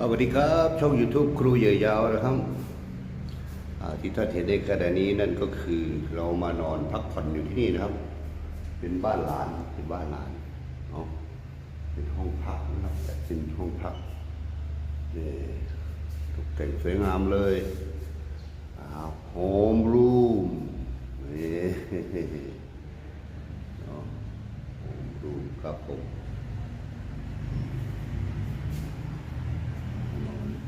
สวัสดีครับช่อง YouTube ครูเหยยาวนะครับที่ท่านเห็นในขณะนี้นั่นก็คือเรามานอนพักผ่อนอยู่ที่นี่นะครับ เป็นบ้านหลานเป็นบ้านหลานเนาะเป็นห้องพักนะครับแต่เป็นห้องพักนี่ตกแต่งสวยงามเลยโฮมรูมนี่เนาะโฮมรูมครับผม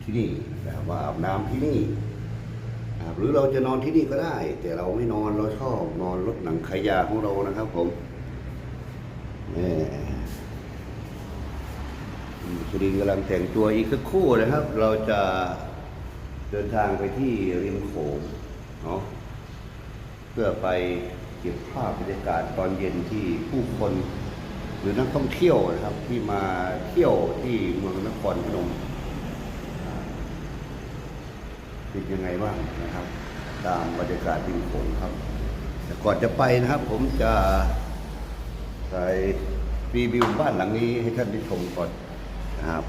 ที่นี่แบบว่าอาบน้ำที่นี่หรือเราจะนอนที่นี่ก็ได้ แต่เราไม่นอนเราชอบนอนรถหนังขายาของเรานะครับ ผมนี่สุรินกำลังแต่งตัวอีกสักคู่นะครับ เราจะเดินทางไปที่ริมโขงเนาะเพื่อไปเก็บภาพบรรยากาศตอนเย็นที่ผู้คนหรือนักท่องเที่ยวนะครับ ที่มาเที่ยวที่เมืองนครพนม เป็นยังไงบ้างนะครับ ตามบรรยากาศริมโขงครับแต่ก่อนจะไปนะครับ ผมจะใส่รีวิวบ้านหลังนี้ให้ท่านได้ชมก่อนนะครับ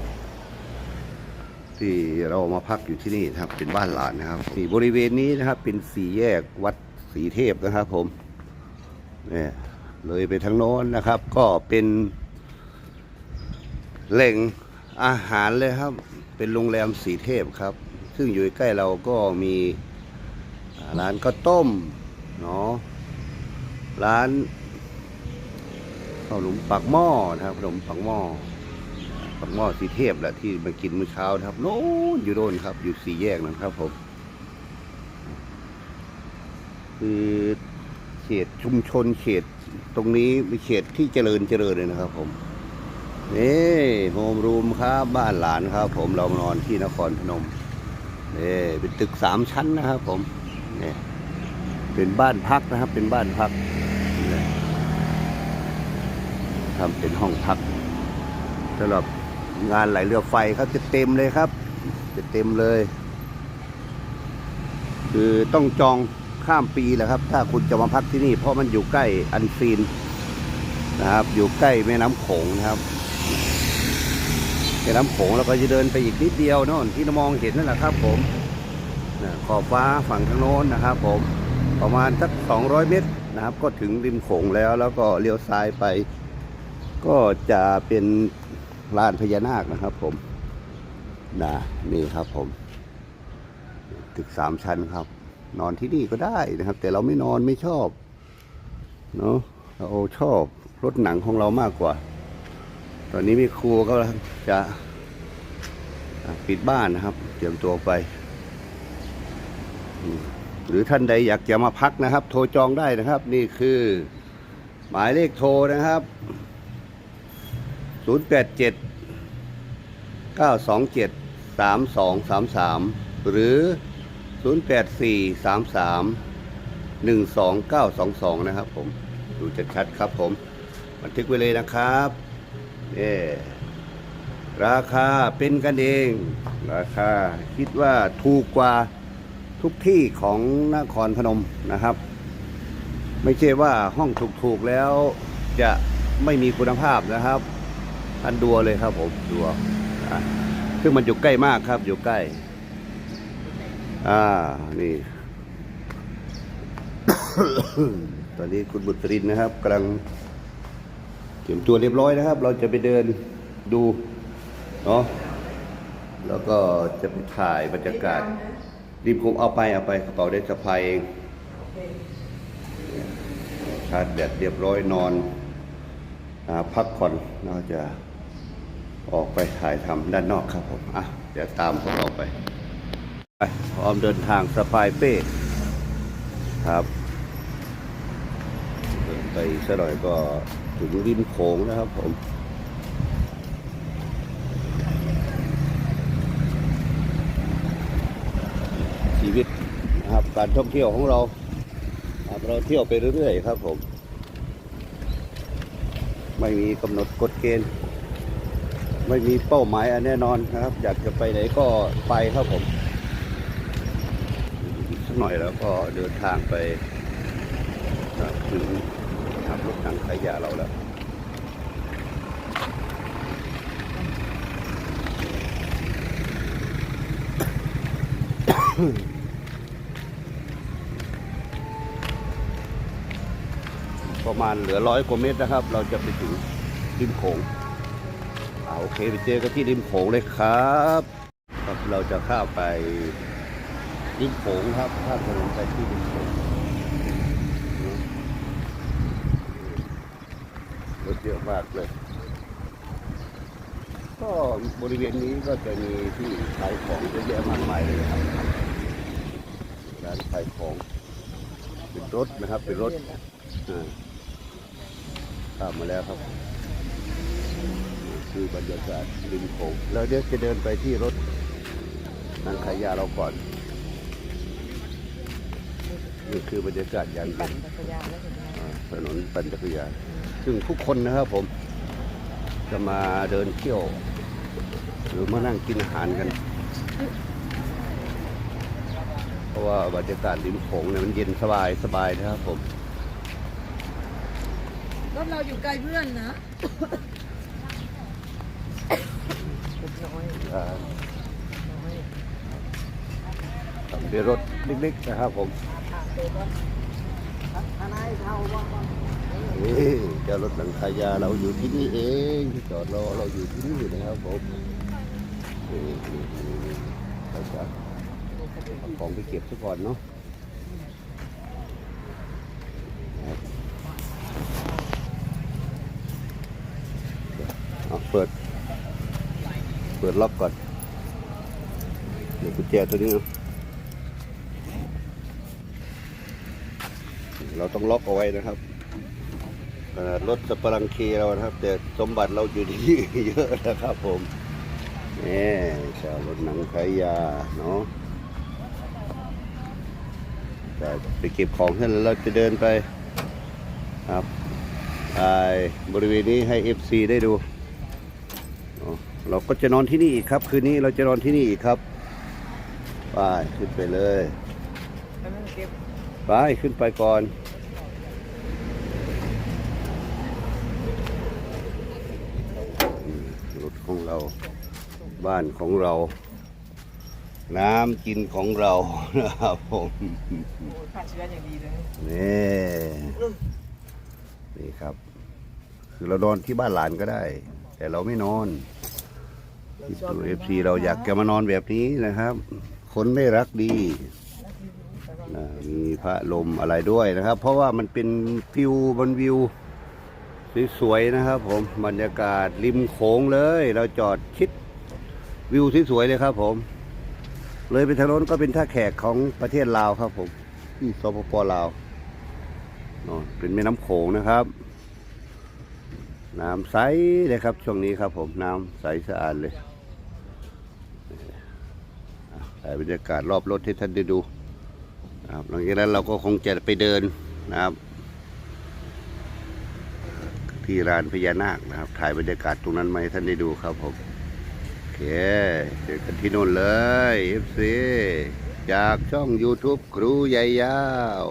ที่เรามาพักอยู่ที่นี่นะครับ เป็นบ้านหลานนะครับนี่บริเวณนี้นะครับ เป็นสี่แยกวัดศรีเทพนะครับ ผมเนี่ยเลยไปทางโน้นนะครับ ก็เป็นแหล่งอาหารเลยครับ เป็นโรงแรมสีเทพครับ ซึ่งอยู่ใกล้เราก็มีร้านข้าวต้มเนาะร้านขนมปักหม้อนะครับขนมปักหม้อปักหม้อสีเทพแหละที่มากินเมื่อเช้านะครับโน้นอยู่โน่นครับ อยู่สี่แยกนะครับผมคือเขตชุมชนเขตตรงนี้เป็นเขตที่เจริญเจริญเลยนะครับผมนี่โฮมรูมครับบ้านหลานครับ ผมเรามานอนที่นครพนม นี่เป็นตึกสามชั้นนะครับผมนี่เป็นบ้านพักนะครับ เป็นบ้านพักทำเป็นห้องพักสำหรับงานไหลเรือไฟเขาจะเต็มเลยครับ จะเต็มเลย คือต้องจองข้ามปีแหละครับ ถ้าคุณจะมาพักที่นี่ เพราะมันอยู่ใกล้อันซีนนะครับ อยู่ใกล้แม่น้ำโขงนะครับ ม่น้ำโขงเราก็จะเดินไปอีกนิดเดียวโน่นที่เรามองเห็นนั่นแหละครับผมนะขอบฟ้าฝั่งทางโน้นนะครับผมประมาณสัก 200 เมตรนะครับ ก็ถึงริมโขงแล้วแล้วก็เลี้ยวซ้ายไป ก็จะเป็นลานพญานาคนะครับผมนะนี่ครับผม ตึกสามชั้นครับ นอนที่นี่ก็ได้นะครับ แต่เราไม่นอนไม่ชอบเนาะเราชอบรถหนังของเรามากกว่า ตอนนี้มีครูก็จะปิดบ้านนะครับ เตรียมตัวไป หรือท่านใดอยากจะมาพักนะครับ โทรจองได้นะครับ นี่คือหมายเลขโทรนะครับ 087 927 3233 หรือ 084 33 12922 นะครับผม ดูชัดๆครับผม บันทึกไว้เลยนะครับ นี่ราคาเป็นกันเอง ราคาคิดว่าถูกกว่าทุกที่ของนครพนมนะครับ ไม่ใช่ว่าห้องถูกๆแล้วจะไม่มีคุณภาพนะครับท่านดัวเลยครับผมดัวซึ่งมันอยู่ใกล้มากครับ อยู่ใกล้ อ่านี่ ตอนนี้คุณบุตรินนะครับกำลัง รียมตัวเรียบร้อยนะครับ เราจะไปเดินดูเนาะแล้วก็จะไปถ่ายบรรยากาศ รีบคงเอาไปเอาไปกระเป๋าได้สะพายเองชาร์จแบตเรียบร้อยนอนอพักผ่อนเราจะออกไปถ่ายทำด้านนอกครับผมอะเดี๋ยวตามพวกเราไปไปพร้อมเดินทางสะพายเป้ครับ เดินไปสักหน่อยก็ ถึงริมโขงนะครับผมชีวิตนะครับการท่องเที่ยวของเราเราเที่ยวไปเรื่อยๆครับผม ไม่มีกำหนดกฎเกณฑ์ ไม่มีเป้าหมายอันแน่นอนนะครับ อยากจะไปไหนก็ไปครับผมสักหน่อยแล้วก็เดินทางไปถึง รถทางขยะเราแล้วประมาณเหลือร้อยกว่าเมตรนะครับ เราจะไปถึงริมโขงอ่าโอเคไปเจอกันที่ริมโขงเลยครับครับ เราจะข้าไปริมโขงครับข้ามถนนไปที่ริมโขงรถ เยอะมากเลย ก็บริเวณนี้ก็จะมีที่ขายของเยอะแยะมากมายเลยครับร้านขายของเป็นรถนะครับเป็นรถอ่าข้ามมาแล้วครับนี่คือบรรยากาศริมโขงแล้วเดี๋ยวจะเดินไปที่รถนางขายยาเราก่อนนี่คือบรรยากาศยามเย็ปั่นนจักรยานแล้วเห็นไหมอ่าถนนปั่นจักรยาน ซึ่งทุกคนนะครับผม จะมาเดินเที่ยว หรือมานั่งกินอาหารกัน เพราะว่าบรรยากาศริมโขงเนี่ยมันเย็นสบายสบายนะครับผมรถเราอยู่ไกลเพื่อนนะน้อยอ่าน้อยขับด้วยรถเล็กๆนะครับผมทนายเท่ เจ้ารถหลังคายาเราอยู่ที่นี่เองที่จอดรอเราอยู่ที่นี่นะครับผมนี่นี่นี่เราจะเอาของไปเก็บซะก่อนเนาะเอาเปิด เปิดล็อกก่อนเดี๋ยวกุญแจตัวนี้เนาะเราต้องล็อกเอาไว้นะครับ รถสปารังเคเรานะครับ แต่สมบัติเราอยู่ที่นี่เยอะนะครับผมนี่ชาวรถหนังขายยาเนาะจะไปเก็บของเสร็จแล้วเราจะเดินไปครับไปบริเวณนี้ให้ FC ได้ดูเนาะเราก็จะนอนที่นี่อีกครับ คืนนี้เราจะนอนที่นี่อีกครับ ไปขึ้นไปเลยแล้วมันเก็บไปขึ้นไปก่อน รถของเรา บ้านของเรา น้ำกินของเรานะครับผมฆ่าเชื้ออย่างดีเลยนี่นี่ครับ คือเรานอนที่บ้านหลานก็ได้ แต่เราไม่นอนที่ตัวเอฟซีเราอยากจะมานอนแบบนี้นะครับ คนไม่รักดีนะมีพระลมอะไรด้วยนะครับ เพราะว่ามันเป็นฟิวบนวิวสวยๆนะครับผมบรรยากาศริมโขงเลย เราจอดชิด วิวสวยๆเลยครับผม เลยไปทางโน้นก็เป็นท่าแขกของประเทศลาวครับผมที่สปปลาวเป็นแม่น้ำโขงนะครับ น้ำใสเลยครับ ช่วงนี้ครับผมน้ำใสสะอาดเลยถ่ายบรรยากาศรอบรถให้ท่านได้ดูนะครับหลังจากนั้นเราก็คงจะไปเดินนะครับ ที่ร้านพญานาคนะครับ ถ่ายบรรยากาศตรงนั้นมาให้ท่านได้ดูครับผม คเจอกันที่นู่นเลย FC จากช่อง YouTube ครูใหญ่ยาว